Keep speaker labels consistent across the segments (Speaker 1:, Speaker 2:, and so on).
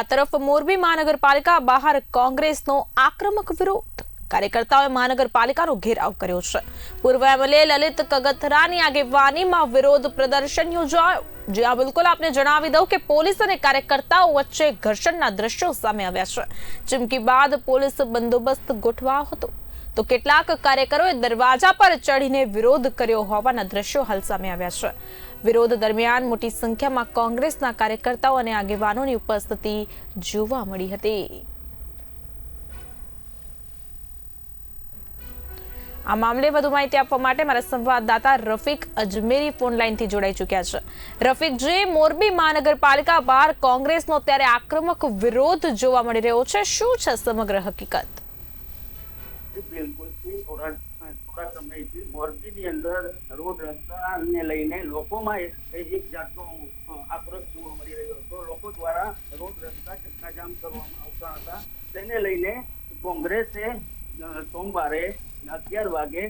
Speaker 1: આ તરફ મોરબી મહાનગરપાલિકા બહાર કોંગ્રેસનો આક્રમક વિરોધ. કાર્યકર્તાઓએ મહાનગરપાલિકાનો ઘેરાવ કર્યો છે. પૂર્વ એમએલએ લલિત કગથરાની આગેવાનીમાં વિરોધ પ્રદર્શન યોજાયો. જ્યાં બિલકુલ આપને જણાવી દઉં કે પોલીસ અને કાર્યકર્તાઓ વચ્ચે ઘર્ષણના દ્રશ્યો સામે આવ્યા છે. ચીમકી બાદ પોલીસ બંદોબસ્ત ગોઠવાયો હતો. તો કેટલાક કાર્યકરોએ દરવાજા પર ચડીને વિરોધ કર્યો હોવાના દ્રશ્યો હાલ સામે આવ્યા છે. વિરોધ દરમિયાન મોટી સંખ્યામાં કોંગ્રેસના કાર્યકર્તાઓ અને આગેવાનોની ઉપસ્થિતિ જોવા મળી હતી. આ મામલે વધુ માહિતી આપવા માટે મારા સંવાદદાતા રફીક અજમેરી ફોન લાઈનથી જોડાઈ ચૂક્યા છે. રફીક, જે મોરબી મહાનગરપાલિકા બહાર કોંગ્રેસનો ત્યારે આક્રમક વિરોધ જોવા મળી રહ્યો છે, શું છે સમગ્ર હકીકત?
Speaker 2: જી, બિલકુલથી થોડા સમયથી મોરબીની અંદર રોડ રસ્તાને લઈને લોકોમાં એક જાતનો આક્રોશ જોવા મળી રહ્યો હતો. લોકો દ્વારા રોડ રસ્તા ચક્કાજામ કરવામાં આવતા હતા. તેને લઈને કોંગ્રેસે સોમવારે અગિયાર વાગે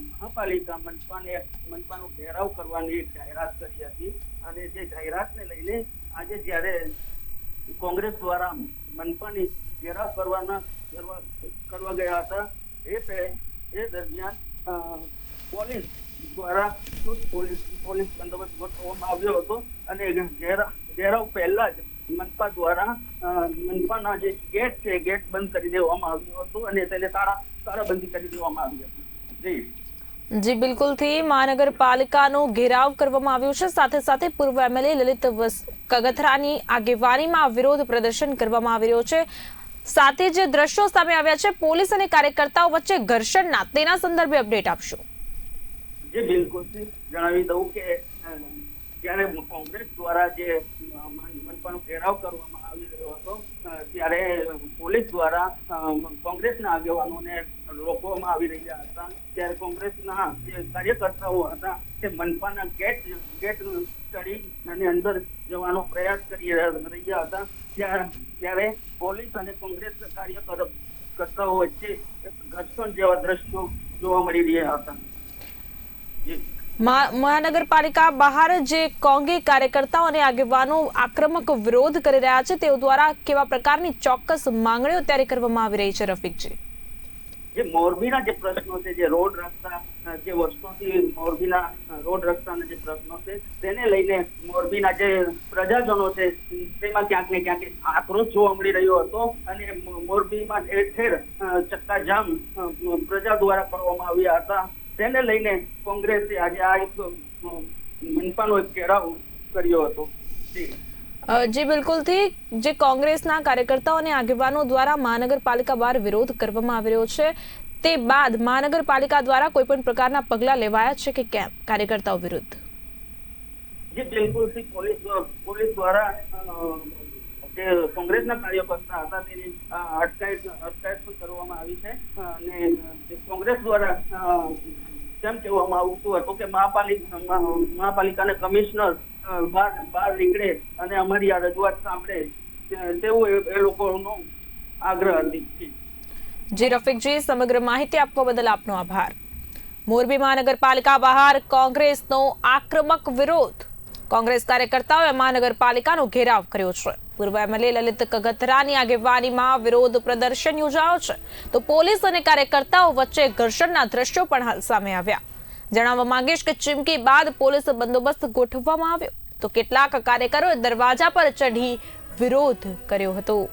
Speaker 2: મહાપાલિકા મનપાને મનપાનો ઘેરાવ કરવાની જાહેરાત કરી હતી અને જે જાહેરાતને લઈને આજે જ્યારે કોંગ્રેસ દ્વારા મનપાની ઘેરાવ કરવાના કરવા કરવા ગયા હતા એ એ દરમિયાન પોલીસ દ્વારા ઘેરાવ
Speaker 1: ઘેરાવ કરવામાં આવ્યો છે. સાથે સાથે પૂર્વ એમએલએ લલિત કગથરાની આગેવાનીમાં વિરોધ પ્રદર્શન કરવામાં આવી રહ્યો છે. સાથે જે દ્રશ્યો સામે આવ્યા છે. પોલીસ અને કાર્યકર્તાઓ વચ્ચે ઘર્ષણના તેના સંદર્ભે અપડેટ આપશો.
Speaker 2: જે બિલકુલ જણાવી દઉં કે જ્યારે કોંગ્રેસ દ્વારા જે મનપાનો ઘેરાવ કરવામાં આવી રહ્યો હતો ત્યારે પોલીસ દ્વારા કોંગ્રેસના આગેવાનોને રોકવામાં આવી રહ્યા હતા. ત્યારે કોંગ્રેસના જે કાર્યકર્તાઓ હતા, તે મનપાના ગેટ ગેટ ચડી અને અંદર જવાનો પ્રયાસ કરી રહ્યા હતા. ત્યારે પોલીસ અને કોંગ્રેસ કાર્યકર્તાઓ વચ્ચે ઘર્ષણ જેવા દ્રશ્યો જોવા મળી રહ્યા હતા.
Speaker 1: મહાનગરપાલિકા બહાર જે કોંગી કાર્યકર્તાઓ અને આગેવાનો આક્રમક વિરોધ કરી રહ્યા છે, તેઓ દ્વારા કેવા પ્રકારની ચોક્કસ માંગણીઓ ત્યારે કરવામાં આવી રહી છે, રફીકજી?
Speaker 2: જે મોરબીના જે પ્રશ્નો છે, જે રોડ રસ્તા જે વર્ષોથી મોરબીના રોડ રસ્તાના જે પ્રશ્નો છે, તેને લઈને મોરબીના જે પ્રજાજનો છે, તેમાં ક્યાંક ને ક્યાંક આક્રોશ જોવા મળી રહ્યો હતો અને મોરબીમાં ઠેર ઠેર ચક્કાજામ પ્રજા દ્વારા કરવામાં આવ્યા હતા. તેને લઈને કોંગ્રેસે આજે આ એક મનપાનો એક ઘેરાવ કર્યો હતો. જી
Speaker 1: બિલકુલથી જે કોંગ્રેસના કાર્યકર્તાઓ અને આગેવાનો દ્વારા મહાનગરપાલિકા બહાર વિરોધ કરવામાં આવી રહ્યો છે, તે બાદ મહાનગરપાલિકા દ્વારા કોઈ પણ પ્રકારના પગલાં લેવાયા છે કે કેમ કાર્યકર્તાઓ વિરુદ્ધ?
Speaker 2: જે, બિલકુલથી પોલીસ પોલીસ દ્વારા જે કોંગ્રેસના કાર્યકર્તા હતા તેની અટકાયત અટકાયત પણ કરવામાં આવી છે, અને કોંગ્રેસ દ્વારા તેમ કહેવામાં આવતું હતું કે મહાપાલિકા મહાપાલિકાના કમિશનર બહાર બહાર નીકળે અને અમારી આ રજૂઆત સાંભળે તેવું એ- લોકોનો આગ્રહ હતી.
Speaker 1: જી, રફિકજી, સમગ્ર માહિતી આપવા બદલ આપનો આભાર. મોરબી મહાનગરપાલિકા બહાર કોંગ્રેસનો આક્રમક વિરોધ. કોંગ્રેસ કાર્યકર્તાઓએ મહાનગરપાલિકાનો ઘેરાવ કર્યો છે. પૂર્વ એમએલએ લલિત કગથરાની આગેવાનીમાં વિરોધ પ્રદર્શન યોજાયો છે. તો પોલીસ અને કાર્યકર્તાઓ વચ્ચે ઘર્ષણના દ્રશ્યો પણ હાલ સામે આવ્યા. જણાવવા માંગીશ કે ચીમકી બાદ પોલીસ બંદોબસ્ત ગોઠવવામાં આવ્યો. તો કેટલાક કાર્યકરોએ દરવાજા પર ચઢી વિરોધ કર્યો હતો.